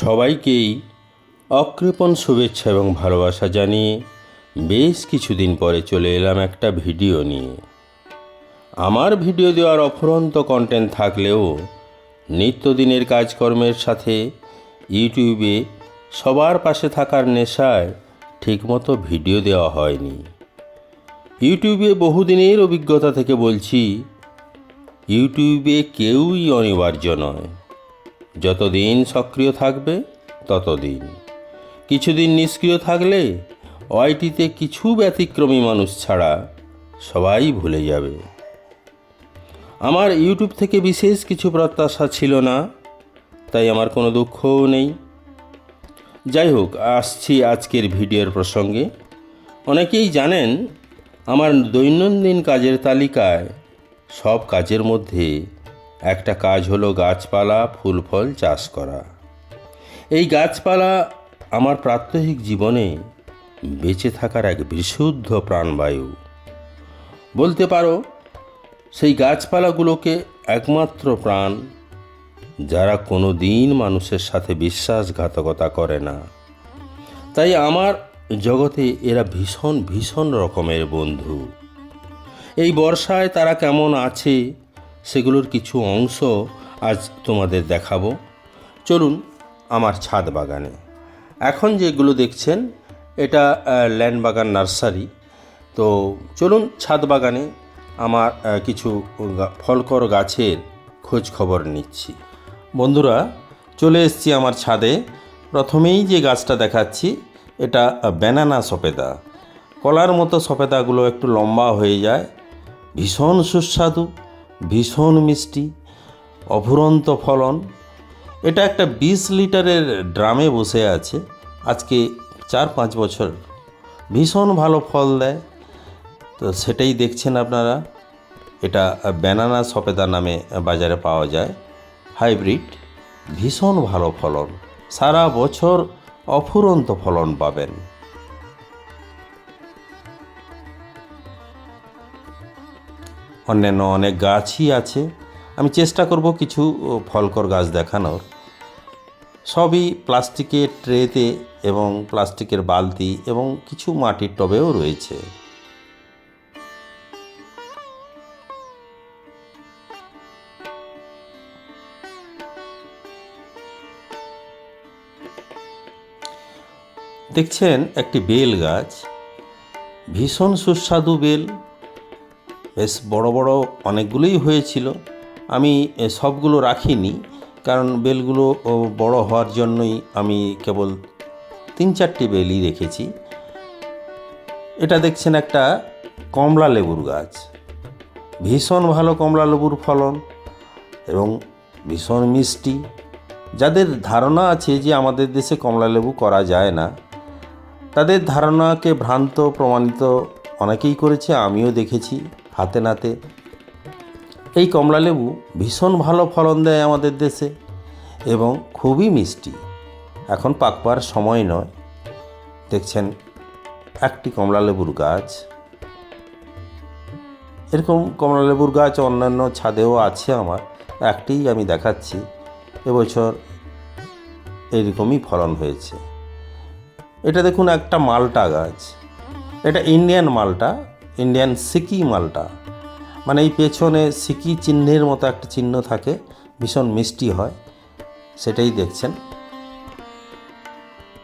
সবাইকেই অকৃপণ শুভেচ্ছা এবং ভালোবাসা জানিয়ে বেশ কিছুদিন পরে চলে এলাম একটা ভিডিও নিয়ে। আমার ভিডিও দেওয়ার অফুরন্ত কন্টেন্ট থাকলেও নিত্যদিনের কাজকর্মের সাথে ইউটিউবে সবার পাশে থাকার নেশায় ঠিকমতো ভিডিও দেওয়া হয়নি। ইউটিউবে বহুদিনের অভিজ্ঞতা থেকে বলছি, ইউটিউবে কেউই অনিবার্য নয়। যতদিন সক্রিয় থাকবে, ততদিন। কিছুদিন নিষ্ক্রিয় থাকলে, ওয়াইটিতে কিছু ব্যতিক্রমী মানুষ ছাড়া সবাই ভুলে যাবে। আমার ইউটিউব থেকে বিশেষ কিছু প্রত্যাশা ছিল না, তাই আমার কোনো দুঃখও নেই। যাই হোক, আসছি আজকের ভিডিওর প্রসঙ্গে। অনেকেই জানেন, আমার দৈনন্দিন কাজের তালিকায় সব কাজের মধ্যে একটা কাজ হলো গাছপালা ফুল ফল চাষ করা। এই গাছপালা আমার প্রাত্যহিক জীবনে বেঁচে থাকার এক বিশুদ্ধ প্রাণবায়ু। বলতে পারো, সেই গাছপালাগুলোকে একমাত্র প্রাণ যারা কোনো দিন মানুষের সাথে বিশ্বাসঘাতকতা করে না। তাই আমার জগতে এরা ভীষণ ভীষণ রকমের বন্ধু। এই বর্ষায় তারা কেমন আছে সেগুলোর কিছু অংশ আজ তোমাদের দেখাবো। চলুন আমার ছাদ বাগানে। এখন যেগুলো দেখছেন, এটা ল্যান্ড বাগান নার্সারি। তো চলুন ছাদ বাগানে আমার কিছু ফলকর গাছের খোঁজ খবর নিচ্ছি। বন্ধুরা, চলে এসেছি আমার ছাদে। প্রথমেই যে গাছটা দেখাচ্ছি, এটা ব্যানানা সপেদা কলার মতো সপেদাগুলো একটু লম্বা হয়ে যায়। ভীষণ সুস্বাদু। ভীষণ মিষ্টি, অফুরন্ত ফলন। এটা একটা বিশ লিটারের ড্রামে বসে আছে। আজকে চার পাঁচ বছর। ভীষণ ভালো ফল দেয়। তো সেটাই দেখছেন আপনারা। এটা ব্যানানা সপেদা নামে বাজারে পাওয়া যায়। হাইব্রিড। ভীষণ ভালো ফলন। সারা বছর অফুরন্ত ফলন পাবেন। অন্যান্য অনেক গাছই আছে। আমি চেষ্টা করব কিছু ফলকর গাছ দেখানোর। সবই প্লাস্টিকের ট্রেতে এবং প্লাস্টিকের বালতি এবং কিছু মাটির টবেও রয়েছে। দেখছেন একটি বেল গাছ। ভীষণ সুস্বাদু বেল। বেশ বড় বড় অনেকগুলোই হয়েছিল। আমি সবগুলো রাখিনি, কারণ বেলগুলো বড় হওয়ার জন্যই আমি কেবল তিন চারটি বেলই রেখেছি। এটা দেখছেন একটা কমলা লেবুর গাছ। ভীষণ ভালো কমলা লেবুর ফলন এবং ভীষণ মিষ্টি। যাদের ধারণা আছে যে আমাদের দেশে কমলা লেবু করা যায় না, তাদের ধারণাকে ভ্রান্ত, প্রমাণিত অনেকেই করেছে, আমিও দেখেছি। হাতে নাতে। এই কমলালেবু ভীষণ ভালো ফলন দেয় আমাদের দেশে এবং খুবই মিষ্টি। এখন পাকবার সময় নয়। দেখছেন একটি কমলালেবুর গাছ। এরকম কমলালেবুর গাছ অন্যান্য ছাদেও আছে আমার। একটিই আমি দেখাচ্ছি। এবছর এরকমই ফলন হয়েছে। এটা দেখুন একটা মালটা গাছ। এটা ইন্ডিয়ান মালটা। ইন্ডিয়ান সিকি মালটা মানে এই পেছনে সিকি চিহ্নের মতো একটা চিহ্ন থাকে, ভীষণ মিষ্টি হয়, সেটাই দেখছেন।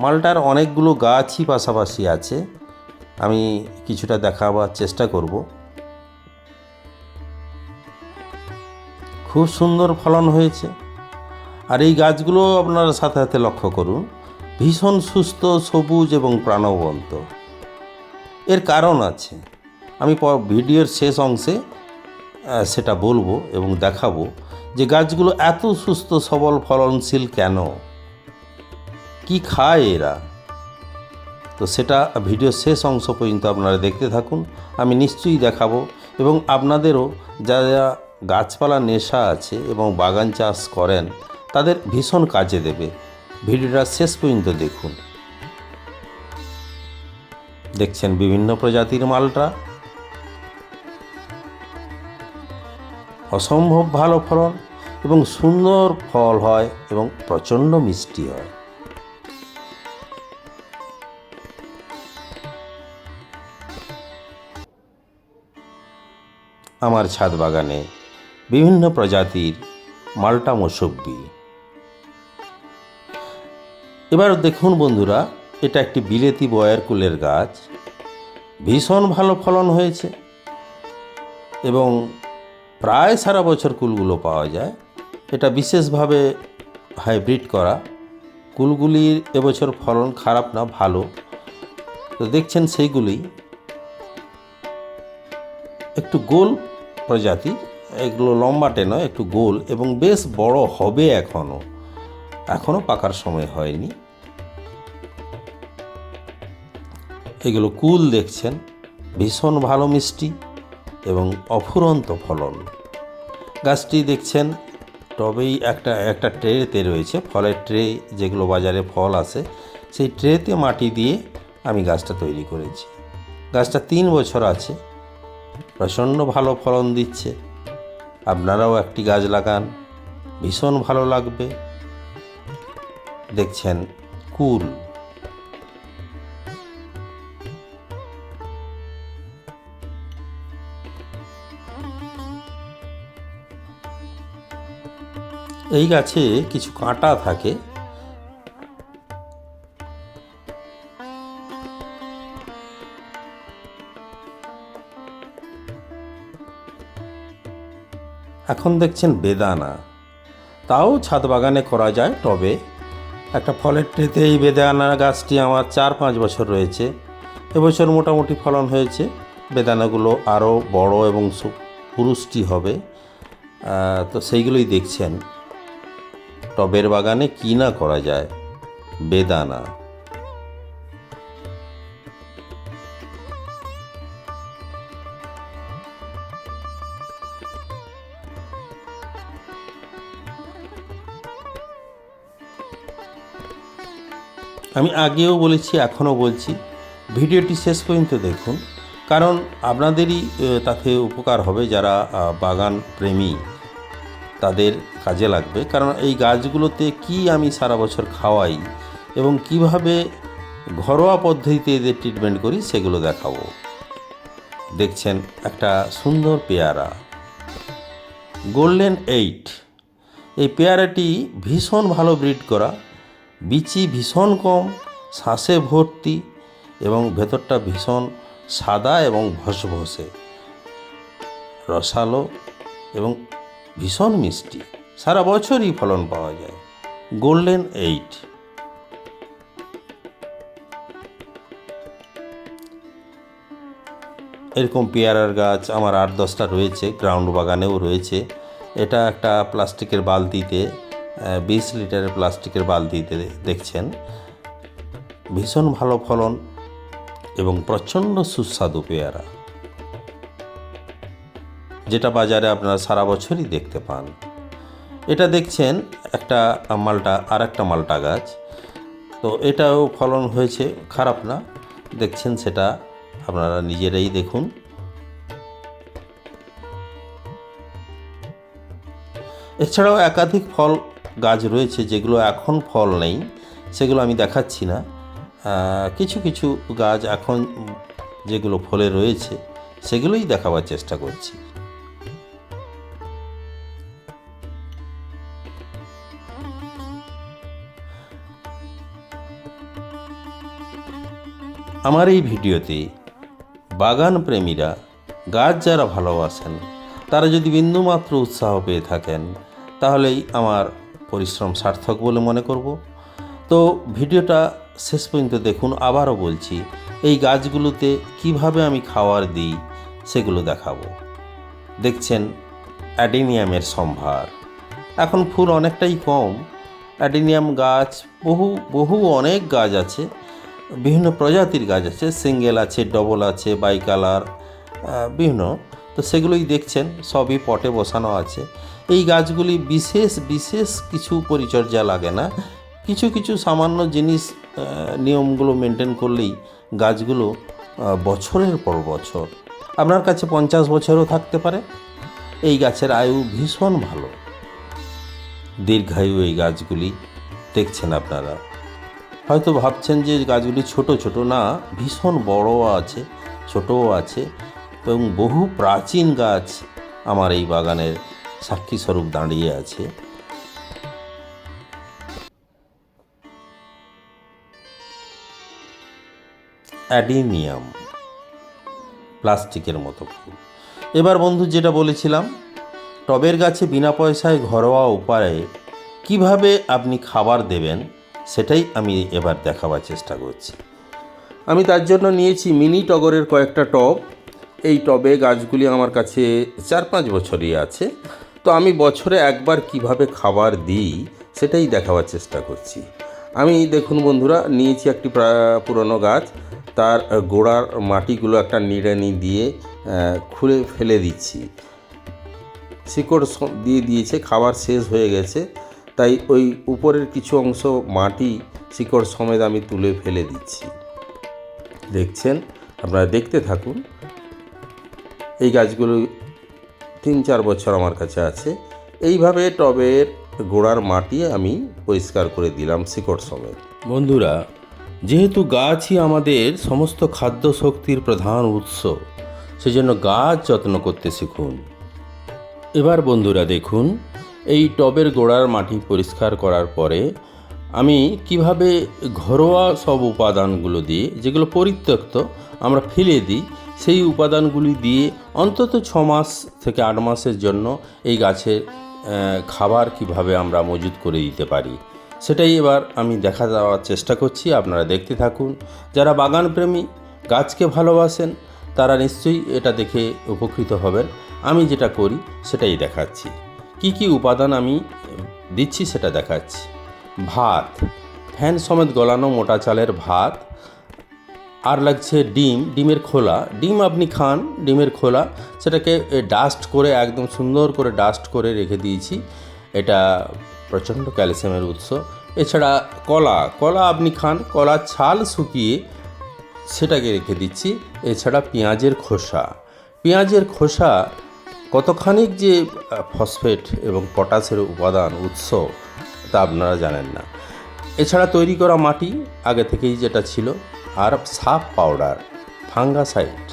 মালটার অনেকগুলো গাছই পাশাপাশি আছে, আমি কিছুটা দেখাবার চেষ্টা করব। খুব সুন্দর ফলন হয়েছে। আর এই গাছগুলো আপনারা সাথে সাথে লক্ষ্য করুন, ভীষণ সুস্থ, সবুজ এবং প্রাণবন্ত। এর কারণ আছে আমি ভিডিওর শেষ অংশে সেটা বলব এবং দেখাবো যে গাছগুলো এত সুস্থ, সবল, ফলনশীল কেন? কি খায় এরা? তো সেটা ভিডিও শেষ অংশ পর্যন্ত আপনারা দেখতে থাকুন, আমি নিশ্চয়ই দেখাবো এবং আপনাদেরও যারা গাছপালা নেশা আছে এবং বাগান চাষ করেন, তাদের ভীষণ কাজে দেবে। ভিডিওটা শেষ পর্যন্ত দেখুন। দেখছেন বিভিন্ন প্রজাতির মালটা। অসম্ভব ভালো ফলন এবং সুন্দর ফল হয় এবং প্রচণ্ড মিষ্টি হয়। আমার ছাদ বাগানে বিভিন্ন প্রজাতির মাল্টা মৌসব্বি এবার দেখুন বন্ধুরা, এটা একটি বিলেতি বয়ার কুলের গাছ। ভীষণ ভালো ফলন হয়েছে এবং প্রায় সারা বছর কুলগুলো পাওয়া যায়। এটা বিশেষভাবে হাইব্রিড করা। কুলগুলির এবছর ফলন খারাপ না, ভালো। তো দেখছেন সেইগুলি। একটু গোল প্রজাতি, এগুলো লম্বাটে নয় একটু গোল এবং বেশ বড় হবে এখনও এখনও পাকার সময় হয়নি। এগুলো কুল দেখছেন, ভীষণ ভালো মিষ্টি। এবং অফুরন্ত ফলন। গাছটি দেখছেন টবেই একটা একটা ট্রেতে রয়েছে। ফলের ট্রে, যেগুলো বাজারে ফল আসে, সেই ট্রেতে মাটি দিয়ে আমি গাছটা তৈরি করেছি। গাছটা তিন বছর আছে, প্রচণ্ড ভালো ফলন দিচ্ছে। আপনারাও একটি গাছ লাগান, ভীষণ ভালো লাগবে। দেখছেন, কুল। এই গাছে কিছু কাঁটা থাকে। এখন দেখছেন বেদানা। তাও ছাদ বাগানে করা যায় টবে একটা ফলের ট্রেতে এই বেদানা গাছটি আমার চার পাঁচ বছর রয়েছে। এবছর মোটামুটি ফলন হয়েছে। বেদানাগুলো আরও বড় এবং পুরুষ্টি হবে। তো সেইগুলোই দেখছেন। টবের বাগানে কী না করা যায়? বেদানা। আমি আগেও বলেছি, এখনও বলছি। ভিডিওটি শেষ পর্যন্ত দেখুন। কারণ আপনাদেরই তাতে উপকার হবে যারা বাগান প্রেমী। তাদের কাজে লাগবে। কারণ এই গাছগুলোতে কি আমি সারা বছর খাওয়াই এবং কীভাবে ঘরোয়া পদ্ধতিতে এদের ট্রিটমেন্ট করি সেগুলো দেখাবো। দেখছেন একটা সুন্দর পেয়ারা। গোল্ডেন এইট এই পেয়ারাটি ভীষণ ভালো ব্রিড করা। বিচি ভীষণ কম, শ্বাসে ভর্তি এবং ভেতরটা ভীষণ সাদা এবং ভসভসে। রসালো এবং ভীষণ মিষ্টি। সারা বছরই ফলন পাওয়া যায়। Golden eight. এরকম পেয়ারার গাছ আমার আট দশটা রয়েছে গ্রাউন্ড বাগানেও রয়েছে। এটা একটা প্লাস্টিকের বালতিতে বিশ লিটারের প্লাস্টিকের বালতিতে দেখছেন। ভীষণ ভালো ফলন এবং প্রচণ্ড সুস্বাদু পেয়ারা। যেটা বাজারে আপনারা সারা বছরই দেখতে পান। এটা দেখছেন একটা মালটা আর একটা মালটা গাছ। তো এটাও ফলন হয়েছে, খারাপ না। দেখছেন সেটা, আপনারা নিজেরাই দেখুন। এছাড়াও একাধিক ফল গাছ রয়েছে, যেগুলো এখন ফল নেই, সেগুলো আমি দেখাচ্ছি না। কিছু কিছু গাছ এখন যেগুলো ফলে রয়েছে, সেগুলোই দেখাবার চেষ্টা করছি। আমার এই ভিডিওতে বাগান প্রেমীরা গাছ যারা ভালোবাসেন, তারা যদি বিন্দুমাত্র উৎসাহ পেয়ে থাকেন, তাহলেই আমার পরিশ্রম সার্থক বলে মনে করব। তো ভিডিওটা শেষ পর্যন্ত দেখুন, আবারও বলছি, এই গাছগুলোতে কীভাবে আমি খাওয়ার দিই সেগুলো দেখাবো। দেখছেন, অ্যাডেনিয়ামের সম্ভার। এখন ফুল অনেকটাই কম। অ্যাডেনিয়াম গাছ, বহু বহু অনেক গাছ আছে। বিভিন্ন প্রজাতির গাছ আছে, সিঙ্গেল আছে ডবল আছে বাই কালার বিভিন্ন। তো সেগুলোই দেখছেন, সবই পটে বসানো আছে। এই গাছগুলি বিশেষ বিশেষ কিছু পরিচর্যা লাগে না। কিছু কিছু সামান্য জিনিস নিয়মগুলো মেনটেন করলেই গাছগুলো বছরের পর বছর, আপনার কাছে পঞ্চাশ বছরও থাকতে পারে। এই গাছের আয়ু ভীষণ ভালো। দীর্ঘায়ু এই গাছগুলি, দেখছেন আপনারা। হয়তো ভাবছেন যে গাছগুলি ছোট ছোট না, ভীষণ বড় আছে, ছোটও আছে এবং বহু প্রাচীন গাছ আমার এই বাগানের সাক্ষী স্বরূপ দাঁড়িয়ে আছে। অ্যাডিমিয়াম প্লাস্টিকের মতো ফুল। এবার বন্ধু যেটা বলেছিলাম, টবের গাছে বিনা পয়সায় ঘরোয়া উপায়ে কীভাবে আপনি খাবার দেবেন সেটাই আমি এবার দেখাবার চেষ্টা করছি। আমি তার জন্য নিয়েছি মিনি টগরের কয়েকটা টব। এই টবে গাছগুলি আমার কাছে চার পাঁচ বছরই আছে। তো আমি বছরে একবার কীভাবে খাবার দিই, সেটাই দেখাবার চেষ্টা করছি। আমি, দেখুন বন্ধুরা, নিয়েছি একটি প্রা- পুরনো গাছ। তার গোড়ার মাটিগুলো একটা নিড়ানি দিয়ে খুলে ফেলে দিচ্ছি। শিকড় দিয়ে দিয়েছে, খাবার শেষ হয়ে গেছে। তাই ওই উপরের কিছু অংশ মাটি শিকড় সমেত আমি তুলে ফেলে দিচ্ছি। দেখছেন? আপনারা দেখতে থাকুন। এই গাছগুলো তিন চার বছর আমার কাছে আছে। এইভাবে টবের গোড়ার মাটি আমি পরিষ্কার করে দিলাম শিকড় সমেত। বন্ধুরা, যেহেতু গাছই আমাদের সমস্ত খাদ্য শক্তির প্রধান উৎস, সেজন্য গাছ যত্ন করতে শিখুন। এবার বন্ধুরা দেখুন এই টবের গোড়ার মাটি পরিষ্কার করার পরে আমি কীভাবে ঘরোয়া সব উপাদানগুলো দিয়ে, যেগুলো পরিত্যক্ত, আমরা ফেলে দিই, সেই উপাদানগুলি দিয়ে অন্তত ছ মাস থেকে আট মাসের জন্য এই গাছের খাবার কীভাবে আমরা মজুত করে দিতে পারি। সেটাই এবার আমি দেখা দেওয়ার চেষ্টা করছি, আপনারা দেখতে থাকুন। যারা বাগান প্রেমী গাছকে ভালোবাসেন, তারা নিশ্চয়ই এটা দেখে উপকৃত হবেন। আমি যেটা করি, সেটাই দেখাচ্ছি। কি কি উপাদান আমি দিচ্ছি সেটা দেখাচ্ছি। ভাত, ফ্যান সমেত গলানো মোটা চালের ভাত, আর লাগছে ডিম, ডিমের খোলা। ডিম আপনি খান, ডিমের খোলা। সেটাকে ডাস্ট করে, একদম সুন্দর করে ডাস্ট করে রেখে দিয়েছি। এটা প্রচণ্ড ক্যালসিয়ামের উৎস। এছাড়া কলা কলা আপনি খান কলার ছাল শুকিয়ে সেটাকে রেখে দিচ্ছি। এছাড়া পেঁয়াজের খোসা। পেঁয়াজের খোসা কতখানি যে ফসফেট এবং পটাশের উপাদান, উৎস, তা আপনারা জানেন না। এছাড়া তৈরি করা মাটি আগে থেকেই যেটা ছিল আর সাপ পাউডার ফাঙ্গাসাইড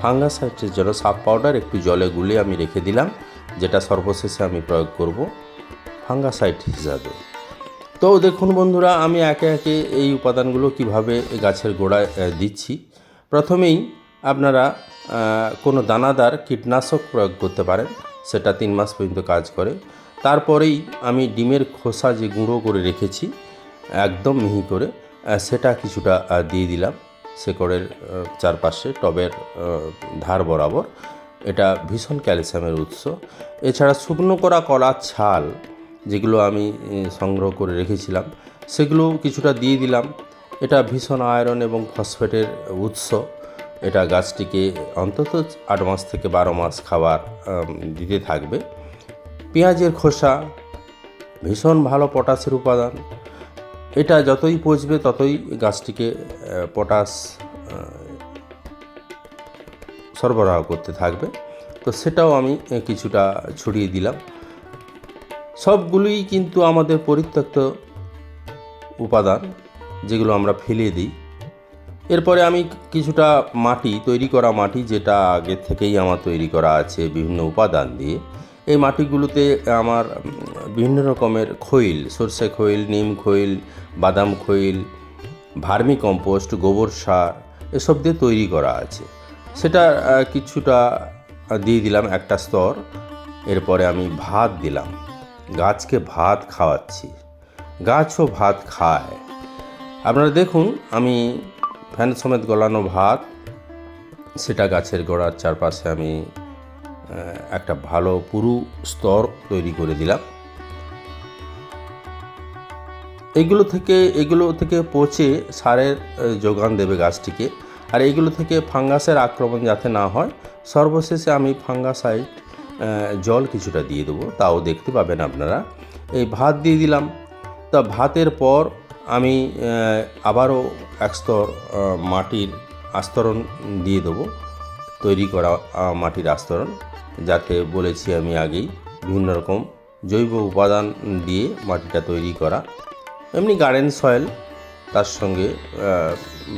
ফাঙ্গাসাইডের জন্য সাপ পাউডার একটু জলে গুলে আমি রেখে দিলাম, যেটা সর্বশেষে আমি প্রয়োগ করব ফাঙ্গাসাইড হিসাবে। তো দেখুন বন্ধুরা, আমি একে একে এই উপাদানগুলো কীভাবে গাছের গোড়ায় দিচ্ছি। প্রথমেই আপনারা কোনো দানাদার কীটনাশক প্রয়োগ করতে পারেন সেটা তিন মাস পর্যন্ত কাজ করে। তারপরেই আমি ডিমের খোসা যে গুঁড়ো করে রেখেছি, একদম মিহি করে সেটা কিছুটা দিয়ে দিলাম শেকড়ের চারপাশে টবের ধার বরাবর। এটা ভীষণ ক্যালসিয়ামের উৎস। এছাড়া শুকনো করা কলা ছাল যেগুলো আমি সংগ্রহ করে রেখেছিলাম সেগুলো কিছুটা দিয়ে দিলাম। এটা ভীষণ আয়রন এবং ফসফেটের উৎস। এটা গাছটিকে অন্তত আট মাস থেকে বারো মাস খাবার দিতে থাকবে। পেঁয়াজের খোসা ভীষণ ভালো পটাশের উপাদান। এটা যতই পচবে ততই গাছটিকে পটাশ সরবরাহ করতে থাকবে। তো সেটাও আমি কিছুটা ছড়িয়ে দিলাম। সবগুলোই কিন্তু আমাদের পরিত্যক্ত উপাদান, যেগুলো আমরা ফেলে দিই। এরপরে আমি কিছুটা মাটি, তৈরি করা মাটি যেটা আগে থেকেই আমার তৈরি করা আছে বিভিন্ন উপাদান দিয়ে। এই মাটিগুলোতে আমার বিভিন্ন রকমের খৈল, সর্ষে খৈল, নিম খৈল, বাদাম খৈল, ভার্মি কম্পোস্ট, গোবর সার এসব দিয়ে তৈরি করা আছে। সেটা কিছুটা দিয়ে দিলাম একটা স্তর, এরপরে আমি ভাত দিলাম। গাছকে ভাত খাওয়াচ্ছি। গাছও ভাত খায়। আপনারা দেখুন, আমি ফ্যান সমেত গলানো ভাত, সেটা গাছের গোড়ার চারপাশে আমি একটা ভালো পুরু স্তর তৈরি করে দিলাম। এগুলো থেকে এগুলো থেকে পচে সারের যোগান দেবে গাছটিকে। আর এইগুলো থেকে ফাঙ্গাসের আক্রমণ যাতে না হয়, সর্বশেষে আমি ফাঙ্গাসাইড জল কিছুটা দিয়ে দেবো। তাও দেখতে পাবেন আপনারা। এই ভাত দিয়ে দিলাম। তা ভাতের পর আমি আবারও এক স্তর মাটির আস্তরণ দিয়ে দেবো। তৈরি করা মাটির আস্তরণ যাতে বলেছি আমি আগেই। বিভিন্ন রকম জৈব উপাদান দিয়ে মাটিটা তৈরি করা। এমনি গার্ডেন সয়েল, তার সঙ্গে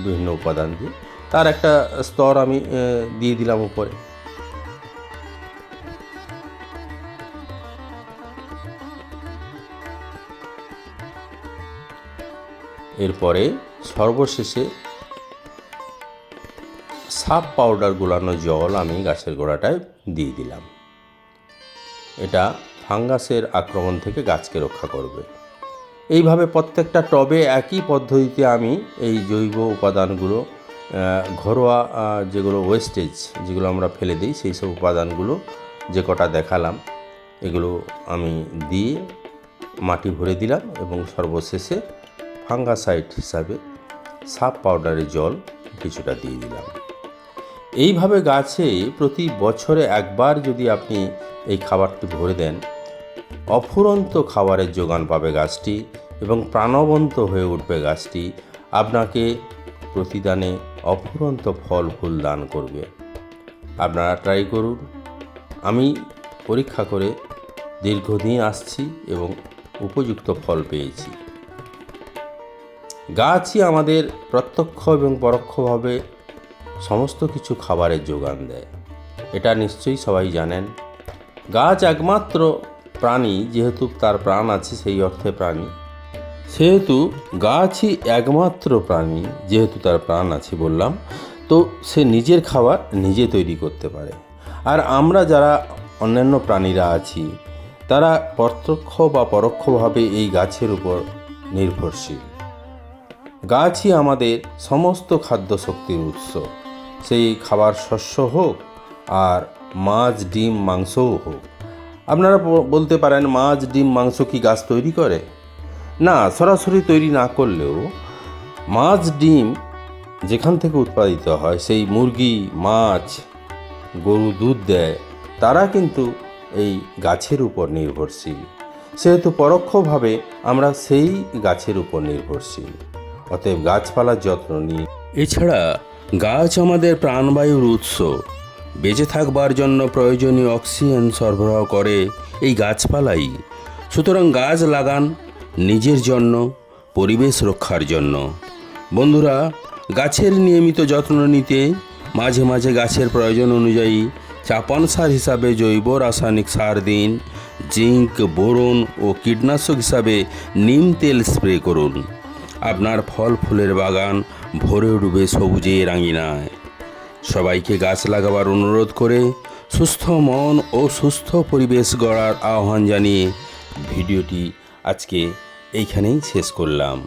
বিভিন্ন উপাদান দিয়ে। তার একটা স্তর আমি দিয়ে দিলাম উপরে। এরপরে সর্বশেষে সাপ পাউডার গুলানো জল আমি গাছের গোড়াটায় দিয়ে দিলাম। এটা ফাঙ্গাসের আক্রমণ থেকে গাছকে রক্ষা করবে। এইভাবে প্রত্যেকটা টবে একই পদ্ধতিতে আমি এই জৈব উপাদানগুলো ঘরোয়া যেগুলো ওয়েস্টেজ যেগুলো আমরা ফেলে দিই, সেই সব উপাদানগুলো যে কটা দেখালাম, এগুলো আমি দিয়ে মাটি ভরে দিলাম এবং সর্বশেষে ফাঙ্গাসাইড হিসাবে সাপ পাউডারের জল কিছুটা দিয়ে দিলাম। এইভাবে গাছে প্রতি বছরে একবার যদি আপনি এই খাবারটি ভরে দেন, অফুরন্ত খাবারের যোগান পাবে গাছটি এবং প্রাণবন্ত হয়ে উঠবে গাছটি। আপনাকে প্রতিদানে অফুরন্ত ফল ফুল দান করবে। আপনারা ট্রাই করুন। আমি পরীক্ষা করে দীর্ঘদিন আসছি এবং উপযুক্ত ফল পেয়েছি। গাছই আমাদের প্রত্যক্ষ এবং পরোক্ষভাবে সমস্ত কিছু খাবারের যোগান দেয়। এটা নিশ্চয়ই সবাই জানেন। গাছ একমাত্র প্রাণী, যেহেতু তার প্রাণ আছে সেই অর্থে প্রাণী। সেহেতু গাছই একমাত্র প্রাণী, যেহেতু তার প্রাণ আছে বললাম, তো সে নিজের খাবার নিজে তৈরি করতে পারে। আর আমরা যারা অন্যান্য প্রাণীরা আছি, তারা প্রত্যক্ষ বা পরোক্ষভাবে এই গাছের উপর নির্ভরশীল। গাছই আমাদের সমস্ত খাদ্য শক্তির উৎস। সেই খাবার শস্য হোক আর মাছ, ডিম, মাংসও হোক। আপনারা বলতে পারেন, মাছ, ডিম, মাংস কি গাছ তৈরি করে? না, সরাসরি তৈরি না করলেও মাছ, ডিম যেখান থেকে উৎপাদিত হয়, সেই মুরগি, মাছ, গরু দুধ দেয়, তারা কিন্তু এই গাছের উপর নির্ভরশীল। সেহেতু পরোক্ষভাবে আমরা সেই গাছের উপর নির্ভরশীল। অতএব গাছপালার যত্ন নিই এছাড়া গাছ আমাদের প্রাণবায়ুর উৎস। বেঁচে থাকবার জন্য প্রয়োজনীয় অক্সিজেন সরবরাহ করে এই গাছপালাই। সুতরাং গাছ লাগান নিজের জন্য, পরিবেশ রক্ষার জন্য। বন্ধুরা, গাছের নিয়মিত যত্ন নিতে মাঝে মাঝে গাছের প্রয়োজন অনুযায়ী চাপান সার হিসাবে জৈব রাসায়নিক সার দিন। জিঙ্ক, বোরন ও কীটনাশক হিসাবে নিম তেল স্প্রে করুন। আপনার ফল ফুলের বাগান ভরে ডুবে সবুজে রাঙিনায়। সবাইকে গাছ লাগাবার অনুরোধ করে সুস্থ মন ও সুস্থ পরিবেশ গড়ার আহ্বান জানিয়ে ভিডিওটি আজকে এইখানেই শেষ করলাম।